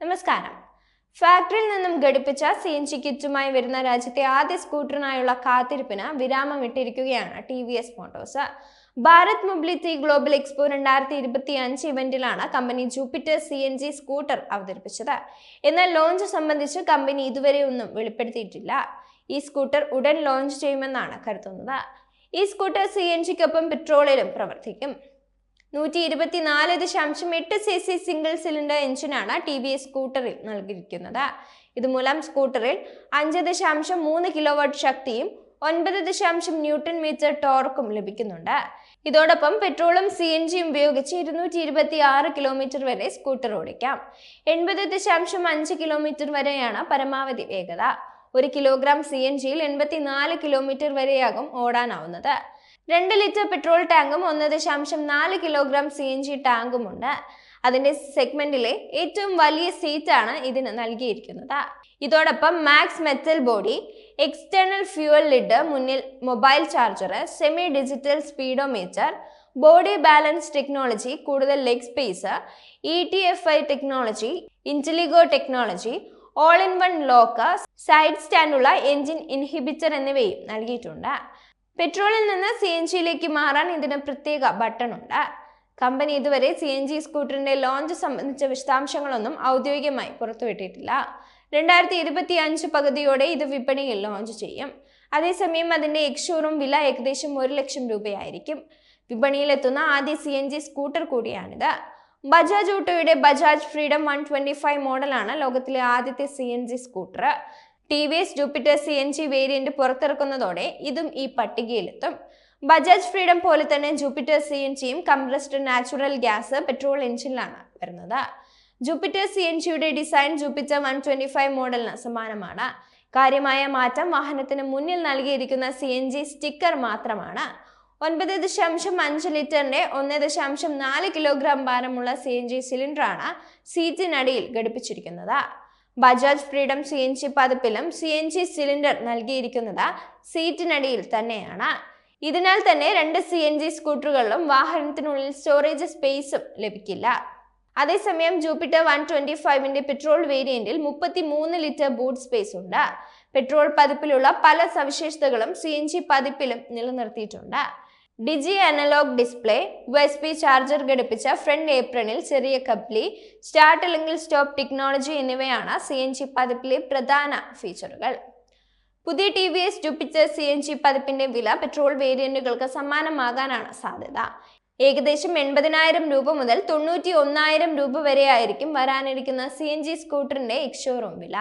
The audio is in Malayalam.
നമസ്കാരം. ഫാക്ടറിയിൽ നിന്നും ഘടിപ്പിച്ച സി എൻ ജി കിറ്റുമായി വരുന്ന രാജ്യത്തെ ആദ്യ സ്കൂട്ടറിനായുള്ള കാത്തിരിപ്പിന് വിരാമം ഇട്ടിരിക്കുകയാണ് T V S motors Bharat mobility global expo രണ്ടായിരത്തി ഇരുപത്തി അഞ്ച് ഇവന്റിലാണ് company Jupiter C N G scooter അവതരിപ്പിച്ചത്. എന്നാൽ ലോഞ്ച് സംബന്ധിച്ച് കമ്പനി ഇതുവരെ ഒന്നും വെളിപ്പെടുത്തിയിട്ടില്ല. ഈ സ്കൂട്ടർ ഉടൻ ലോഞ്ച് ചെയ്യുമെന്നാണ് കരുതുന്നത്. ഈ സ്കൂട്ടർ സി എൻ ജിക്കൊപ്പം പെട്രോളിലും പ്രവർത്തിക്കും. നൂറ്റി ഇരുപത്തിനാല് ദശാംശം എട്ട് സി സി സിംഗിൾ സിലിണ്ടർ എഞ്ചിനാണ് ടി വി എസ് സ്കൂട്ടറിൽ നൽകിയിരിക്കുന്നത്. ഇതുമൂലം സ്കൂട്ടറിൽ അഞ്ച് ദശാംശം മൂന്ന് കിലോവാട്ട് ശക്തിയും ഒൻപത് ദശാംശം ന്യൂട്ടൺ മീറ്റർ ടോർക്കും ലഭിക്കുന്നുണ്ട്. ഇതോടൊപ്പം പെട്രോളും സി എൻ ജിയും ഉപയോഗിച്ച് ഇരുന്നൂറ്റി ഇരുപത്തി ആറ് കിലോമീറ്റർ വരെ സ്കൂട്ടർ ഓടിക്കാം. എൺപത് ദശാംശം അഞ്ച് കിലോമീറ്റർ വരെയാണ് പരമാവധി വേഗത. ഒരു കിലോഗ്രാം സി എൻ ജിയിൽ എൺപത്തിനാല് കിലോമീറ്റർ വരെയാകും ഓടാനാവുന്നത്. രണ്ട് ലിറ്റർ പെട്രോൾ ടാങ്കും ഒന്ന് ദശാംശം നാല് കിലോഗ്രാം സി എൻ ജി ടാങ്കുമുണ്ട് അതിന്റെ സെഗ്മെന്റിലെ ഏറ്റവും വലിയ സീറ്റാണ് ഇതിന് നൽകിയിരിക്കുന്നത്. ഇതോടൊപ്പം max metal body external fuel lid മുന്നിൽ mobile charger semi digital speedometer body balance technology കൂടുതൽ leg space E T F I technology Intelligo technology all in one lock side സ്റ്റാൻഡുള്ള engine inhibitor എന്നിവയും നൽകിയിട്ടുണ്ട്. പെട്രോളിൽ നിന്ന് സി എൻ ജിയിലേക്ക് മാറാൻ ഇതിന് പ്രത്യേക ബട്ടൺ ഉണ്ട് കമ്പനി ഇതുവരെ സി എൻ ജി സ്കൂട്ടറിന്റെ ലോഞ്ച് സംബന്ധിച്ച വിശദാംശങ്ങളൊന്നും ഔദ്യോഗികമായി പുറത്തുവിട്ടിട്ടില്ല. രണ്ടായിരത്തി ഇരുപത്തി അഞ്ച് പകുതിയോടെ ഇത് വിപണിയിൽ ലോഞ്ച് ചെയ്യും. അതേസമയം അതിന്റെ എക്സ്ഷോറും വില ഏകദേശം ഒരു ലക്ഷം രൂപയായിരിക്കും. വിപണിയിലെത്തുന്ന ആദ്യ സി എൻ ജി സ്കൂട്ടർ കൂടിയാണിത്. Bajaj ഓട്ടോയുടെ Bajaj freedom one twenty five മോഡലാണ് ലോകത്തിലെ ആദ്യത്തെ C N G scooter. T V S Jupiter C N G variant പുറത്തിറക്കുന്നതോടെ ഇതും ഈ പട്ടികയിലെത്തും. ബജാജ് ഫ്രീഡം പോലെ തന്നെ ജൂപ്പിറ്റർ സി എൻ ജിയും കംപ്രസ്ഡ് നാച്ചുറൽ ഗ്യാസ് പെട്രോൾ എഞ്ചിനിലാണ് വരുന്നത്. ജൂപ്പിറ്റർ സി എൻ ജിയുടെ design Jupiter one twenty five മോഡലിന് സമാനമാണ്. കാര്യമായ മാറ്റം വാഹനത്തിന് മുന്നിൽ നൽകിയിരിക്കുന്ന സി എൻ ജി സ്റ്റിക്കർ മാത്രമാണ്. ഒൻപത് ദശാംശം അഞ്ച് ലിറ്ററിന്റെ ഒന്ന് ദശാംശം നാല് കിലോഗ്രാം ഭാരമുള്ള സി എൻ ജി സിലിണ്ടറാണ് സീറ്റിനടിയിൽ ഘടിപ്പിച്ചിരിക്കുന്നത്. Bajaj freedom C N G പതിപ്പിലും C N G cylinder നൽകിയിരിക്കുന്നത് സീറ്റിനടിയിൽ തന്നെയാണ്. ഇതിനാൽ തന്നെ രണ്ട് സി എൻ ജി സ്കൂട്ടറുകളിലും വാഹനത്തിനുള്ളിൽ സ്റ്റോറേജ് സ്പേസും ലഭിക്കില്ല. അതേസമയം ജൂപ്പിറ്റർ വൺ ട്വന്റി ഫൈവിന്റെ പെട്രോൾ വേരിയന്റിൽ മുപ്പത്തി മൂന്ന് ലിറ്റർ ബൂട്ട് സ്പേസ് ഉണ്ട്. പെട്രോൾ പതിപ്പിലുള്ള പല സവിശേഷതകളും സി എൻ ജി പതിപ്പിലും നിലനിർത്തിയിട്ടുണ്ട്. Digi analogue display U S B charger ഘടിപ്പിച്ച ഫ്രണ്ട് ഏപ്രണിൽ ചെറിയ കപ്ലി സ്റ്റാർട്ട് അല്ലെങ്കിൽ സ്റ്റോപ്പ് ടെക്നോളജി എന്നിവയാണ് സി എൻ ജി പതിപ്പിലെ പ്രധാന ഫീച്ചറുകൾ പുതിയ T V S Jupiter C N G പതിപ്പിന്റെ വില പെട്രോൾ വേരിയന്റുകൾക്ക് സമാനമാകാനാണ് സാധ്യത. ഏകദേശം എൺപതിനായിരം രൂപ മുതൽ തൊണ്ണൂറ്റി ഒന്നായിരം രൂപ വരെയായിരിക്കും വരാനിരിക്കുന്ന സി എൻ ജി സ്കൂട്ടറിന്റെ എക്സ്ഷോറൂം വില.